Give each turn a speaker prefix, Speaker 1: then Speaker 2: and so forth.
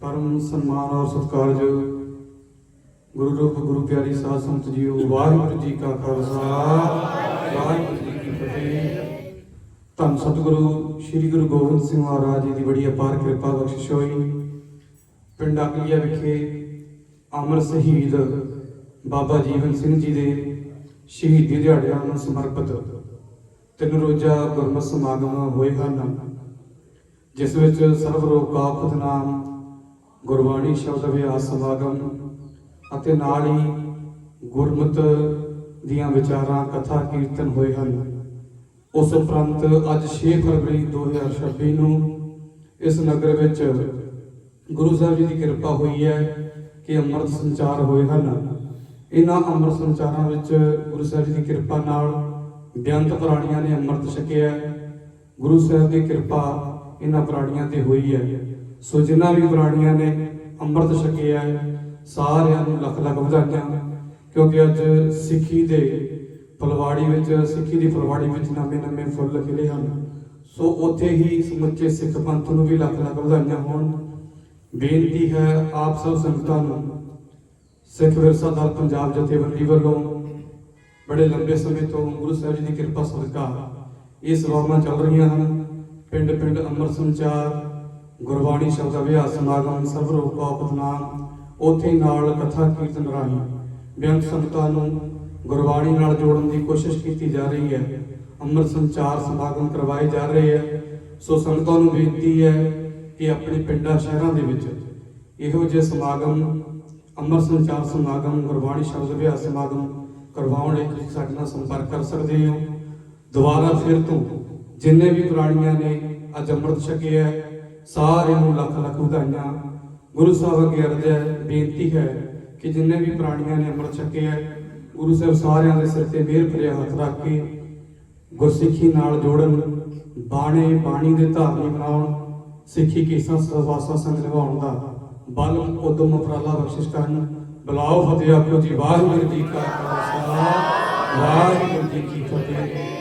Speaker 1: ਪਰਮ ਸਨਮਾਨ ਔਰ ਸਤਿਕਾਰਯੋਗ ਗੁਰੂ ਰੂਪ ਗੁਰੂ ਪਿਆਰੀ ਸਾਧ ਸੰਤ ਜੀਓ, ਵਾਹਿਗੁਰੂ ਜੀ ਕਾ ਖਾਲਸਾ, ਵਾਹਿਗੁਰੂ ਜੀ ਕੀ ਫਤਿਹ। ਧੰਨ ਸਤਿਗੁਰੂ ਸ੍ਰੀ ਗੁਰੂ ਗੋਬਿੰਦ ਸਿੰਘ ਮਹਾਰਾਜ ਜੀ ਦੀ ਬੜੀ ਅਪਾਰ ਕਿਰਪਾ ਬਖਸ਼ਿਸ਼ ਹੋਈ। ਪਿੰਡ ਅਕਲੀਆ ਵਿਖੇ ਅਮਰ ਸ਼ਹੀਦ ਬਾਬਾ ਜੀਵਨ ਸਿੰਘ ਜੀ ਦੇ ਸ਼ਹੀਦੀ ਦਿਹਾੜਿਆਂ ਨੂੰ ਸਮਰਪਿਤ ਤਿੰਨ ਰੋਜ਼ਾ ਗੁਰਮਤਿ ਸਮਾਗਮ ਹੋਏ ਹਨ, ਜਿਸ ਵਿੱਚ ਸਰਵ ਰੋਕਾ ਖੁਦਨਾਮ ਗੁਰਬਾਣੀ ਸ਼ਬਦ ਅਭਿਆਸ ਸਮਾਗਮ ਅਤੇ ਨਾਲ ਹੀ ਗੁਰਮਤ ਦੀਆਂ ਵਿਚਾਰਾਂ, ਕਥਾ, ਕੀਰਤਨ ਹੋਏ ਹਨ। ਉਸ ਉਪਰੰਤ ਅੱਜ 6 ਫਰਵਰੀ 2026 ਨੂੰ ਇਸ ਨਗਰ ਵਿੱਚ ਗੁਰੂ ਸਾਹਿਬ ਜੀ ਦੀ ਕਿਰਪਾ ਹੋਈ ਹੈ ਕਿ ਅੰਮ੍ਰਿਤ ਸੰਚਾਰ ਹੋਏ ਹਨ। ਇਹਨਾਂ ਅੰਮ੍ਰਿਤ ਸੰਚਾਰਾਂ ਵਿੱਚ ਗੁਰੂ ਸਾਹਿਬ ਜੀ ਦੀ ਕਿਰਪਾ ਨਾਲ ਬੇਅੰਤ ਪ੍ਰਾਣੀਆਂ ਨੇ ਅੰਮ੍ਰਿਤ ਛਕਿਆ ਗੁਰੂ ਸਾਹਿਬ ਦੀ ਕਿਰਪਾ ਇਹਨਾਂ ਪ੍ਰਾਣੀਆਂ ਤੇ ਹੋਈ ਹੈ। ਸੋ ਜਿਨ੍ਹਾਂ ਵੀ ਪ੍ਰਾਣੀਆਂ ਨੇ ਅੰਮ੍ਰਿਤ ਛਕਿਆ ਹੈ, ਸਾਰਿਆਂ ਨੂੰ ਲੱਖ ਲੱਖ ਵਧਾਈਆਂ। ਕਿਉਂਕਿ ਅੱਜ ਸਿੱਖੀ ਦੇ ਫਲਵਾੜੀ ਵਿੱਚ, ਸਿੱਖੀ ਦੀ ਫਲਵਾੜੀ ਵਿੱਚ ਨਵੇਂ ਨਵੇਂ ਫੁੱਲ ਖਿਲੇ ਹਨ, ਸੋ ਉੱਥੇ ਹੀ ਸਮੁੱਚੇ ਸਿੱਖ ਪੰਥ ਨੂੰ ਵੀ ਲੱਖ ਲੱਖ ਵਧਾਈਆਂ ਹੋਣ। ਬੇਨਤੀ ਹੈ ਆਪ ਸਭ ਸੰਗਤਾਂ ਨੂੰ, ਸਿੱਖ ਵਿਰਸਾ ਦਲ ਪੰਜਾਬ ਜਥੇਬੰਦੀ ਵੱਲੋਂ ਬੜੇ ਲੰਬੇ ਸਮੇਂ ਤੋਂ ਗੁਰੂ ਸਾਹਿਬ ਜੀ ਦੀ ਕਿਰਪਾ ਸਦਕਾ ਇਹ ਸੇਵਾਵਾਂ ਚੱਲ ਰਹੀਆਂ ਹਨ। ਪਿੰਡ ਪਿੰਡ ਅੰਮ੍ਰਿਤ ਸੰਚਾਰ ਗੁਰਬਾਣੀ ਸ਼ਬਦ ਅਭਿਆਸ ਸਮਾਗਮ ਸਰਵ ਰੂਪਾ ਉਪਨਾਮ ਉੱਥੇ ਨਾਲ ਕਥਾ ਕੀਰਤਨ ਰਾਹੀਂ ਬੇਅੰਤ ਸੰਗਤਾਂ ਨੂੰ ਗੁਰਬਾਣੀ ਨਾਲ ਜੋੜਨ ਦੀ ਕੋਸ਼ਿਸ਼ ਕੀਤੀ ਜਾ ਰਹੀ ਹੈ। ਅੰਮ੍ਰਿਤ ਸੰਚਾਰ ਸਮਾਗਮ ਕਰਵਾਏ ਜਾ ਰਹੇ ਹੈ। ਸੋ ਸੰਗਤਾਂ ਨੂੰ ਬੇਨਤੀ ਹੈ ਕਿ ਆਪਣੇ ਪਿੰਡਾਂ ਸ਼ਹਿਰਾਂ ਦੇ ਵਿੱਚ ਇਹੋ ਜਿਹੇ ਸਮਾਗਮ ਅੰਮ੍ਰਿਤ ਸੰਚਾਰ ਸਮਾਗਮ ਗੁਰਬਾਣੀ ਸ਼ਬਦ ਅਭਿਆਸ ਸਮਾਗਮ ਕਰਵਾਉਣ ਲਈ ਤੁਸੀਂ ਸਾਡੇ ਨਾਲ ਸੰਪਰਕ ਕਰ ਸਕਦੇ ਹੋ। ਦੁਬਾਰਾ ਫਿਰ ਤੋਂ ਜਿੰਨੇ ਵੀ ਪ੍ਰਾਣੀਆਂ ਨੇ ਅੱਜ ਅੰਮ੍ਰਿਤ ਛਕਿਆ ਹੈ, ਸਾਰਿਆਂ ਨੂੰ ਲੱਖ ਲੱਖ ਵਧਾਈਆਂ। ਗੁਰੂ ਸਾਹਿਬ ਅੱਗੇ ਅਰਜ਼ ਹੈ ਬੇਨਤੀ ਹੈ ਕਿ ਜਿੰਨੇ ਵੀ ਪ੍ਰਾਣੀਆਂ ਨੇ ਅੰਮ੍ਰਿਤ ਛਕਿਆ ਹੈ, ਗੁਰੂ ਸਾਹਿਬ ਸਾਰਿਆਂ ਦੇ ਸਿਰ ਤੇ ਮਿਹਰ ਭਰਿਆ ਹੱਥ ਰੱਖ ਕੇ ਗੁਰਸਿੱਖੀ ਨਾਲ ਜੋੜਨ ਬਾਣੇ ਬਾਣੀ ਦੇ ਧਾਰਨੀ ਬਣਾਉਣ ਸਿੱਖੀ ਕੇਸਾਂ ਸਵਾਸਾਂ ਸੰਗ ਨਿਭਾਉਣ ਦਾ ਬਲ ਉਦਮ ਉਪਰਾਲਾ ਬਖਸ਼ਿਸ਼ ਕਰਨ। ਬੁਲਾਓ ਫਤਿਹ ਆਖੋ ਜੀ ਵਾਹਿਗੁਰੂ ਜੀ ਕਾ ਖਾਲਸਾ ਵਾਹਿਗੁਰੂ ਜੀ ਕੀ ਫਤਿਹ।